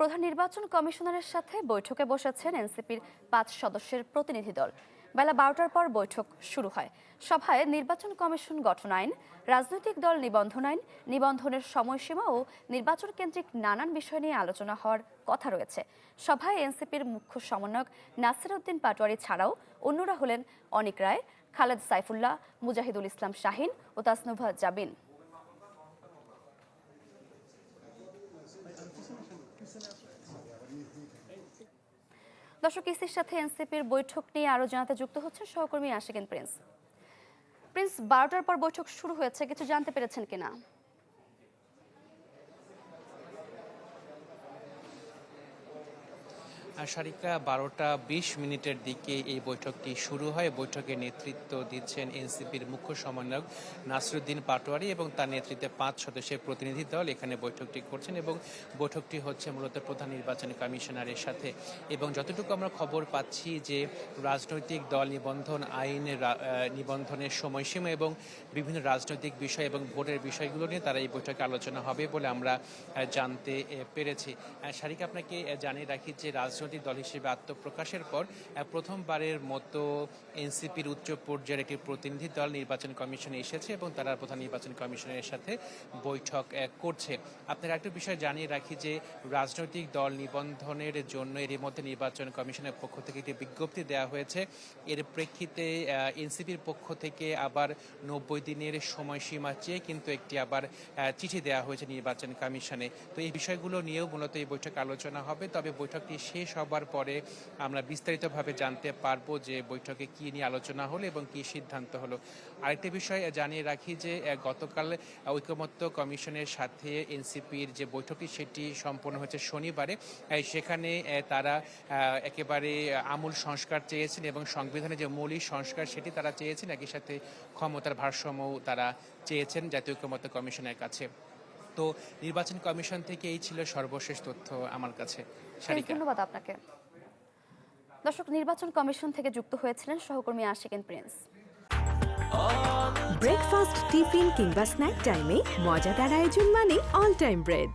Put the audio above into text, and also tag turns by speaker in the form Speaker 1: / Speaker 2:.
Speaker 1: প্রধান নির্বাচন কমিশনারের সাথে বৈঠকে বসেছেন এনসিপির পাঁচ সদস্যের প্রতিনিধি দল। বেলা বারোটার পর বৈঠক শুরু হয়। সভায় নির্বাচন কমিশন গঠন আইন, রাজনৈতিক দল নিবন্ধন আইন, নিবন্ধনের সময়সীমা ও নির্বাচন কেন্দ্রিক নানান বিষয় নিয়ে আলোচনা হওয়ার কথা রয়েছে। সভায় এনসিপির মুখ্য সমন্বয়ক নাসির উদ্দিন পাটোয়ারি ছাড়াও অন্যরা হলেন অনিক রায়, খালেদ সাইফুল্লাহ, মুজাহিদুল ইসলাম শাহিন ও তাসনুভা জাবিন। দর্শক ইসির সাথে এনসিপির বৈঠক নিয়ে আরও জানাতে যুক্ত হচ্ছেন সহকর্মী আশিকেন প্রিন্স। প্রিন্স, বারোটার পর বৈঠক শুরু হয়েছে, কিছু জানতে পেরেছেন কিনা?
Speaker 2: সারিকা বারোটা বিশ মিনিটের দিকে এই বৈঠকটি শুরু হয়। বৈঠকে নেতৃত্ব দিচ্ছেন এনসিপির মুখ্য সমন্বয়ক নাসরুদ্দিন পাটোয়ারি এবং তার নেতৃত্বে পাঁচ সদস্যের প্রতিনিধি দল এখানে বৈঠকটি করছেন এবং বৈঠকটি হচ্ছে মূলত প্রধান নির্বাচন কমিশনারের সাথে। এবং যতটুকু আমরা খবর পাচ্ছি যে রাজনৈতিক দল নিবন্ধন আইনের নিবন্ধনের সময়সীমা এবং বিভিন্ন রাজনৈতিক বিষয় এবং ভোটের বিষয়গুলো নিয়ে তারা এই বৈঠকে আলোচনা হবে বলে আমরা জানতে পেরেছি। সারিকা, আপনাকে জানিয়ে রাখি যে রাজনৈতিক দল হিসেবে আত্মপ্রকাশের পর প্রথমবারের মতো এনসিপির উচ্চ পর্যায়ের একটি প্রতিনিধি দল নির্বাচন কমিশনে এসেছে এবং তারা প্রধান নির্বাচন কমিশনের সাথে বৈঠক করছে। আপনার একটা বিষয় জানিয়ে রাখি যে রাজনৈতিক দল নিবন্ধনের জন্য এর মধ্যে নির্বাচন কমিশনের পক্ষ থেকে একটি বিজ্ঞপ্তি দেওয়া হয়েছে। এর প্রেক্ষিতে এনসিপির পক্ষ থেকে আবার নব্বই দিনের সময়সীমা চেয়ে কিন্তু একটি আবার চিঠি দেওয়া হয়েছে নির্বাচন কমিশনে। তো এই বিষয়গুলো নিয়েও মূলত এই বৈঠক আলোচনা হবে। তবে বৈঠকটি শেষ হবার পরে আমরা বিস্তারিতভাবে জানতে পারব যে বৈঠকে কি নিয়ে আলোচনা হলো এবং কি সিদ্ধান্ত হলো। আরেকটি বিষয় জানিয়ে রাখি যে গতকাল ঐকমত্য কমিশনের সাথে এনসিপির যে বৈঠকটি সেটি সম্পন্ন হয়েছে শনিবারে। সেখানে তারা একেবারে আমূল সংস্কার চেয়েছেন এবং সংবিধানে যে মৌলিক সংস্কার সেটি তারা চেয়েছেন, একই সাথে ক্ষমতার ভারসাম্যও তারা চেয়েছেন জাতীয় ঐকমত্য কমিশনের কাছে। তো নির্বাচন কমিশন থেকে এই ছিল সর্বশেষ তথ্য আমার কাছে।
Speaker 1: ধন্যবাদ আপনাকে। দর্শক নির্বাচন কমিশন থেকে যুক্ত হয়েছিলেন সহকর্মী আশিকেন প্রিন্স।
Speaker 3: ব্রেকফাস্ট টিফিন কিংবা স্ন্যাক টাইমে মজাদার আয়োজন মানে অল টাইম ব্রেড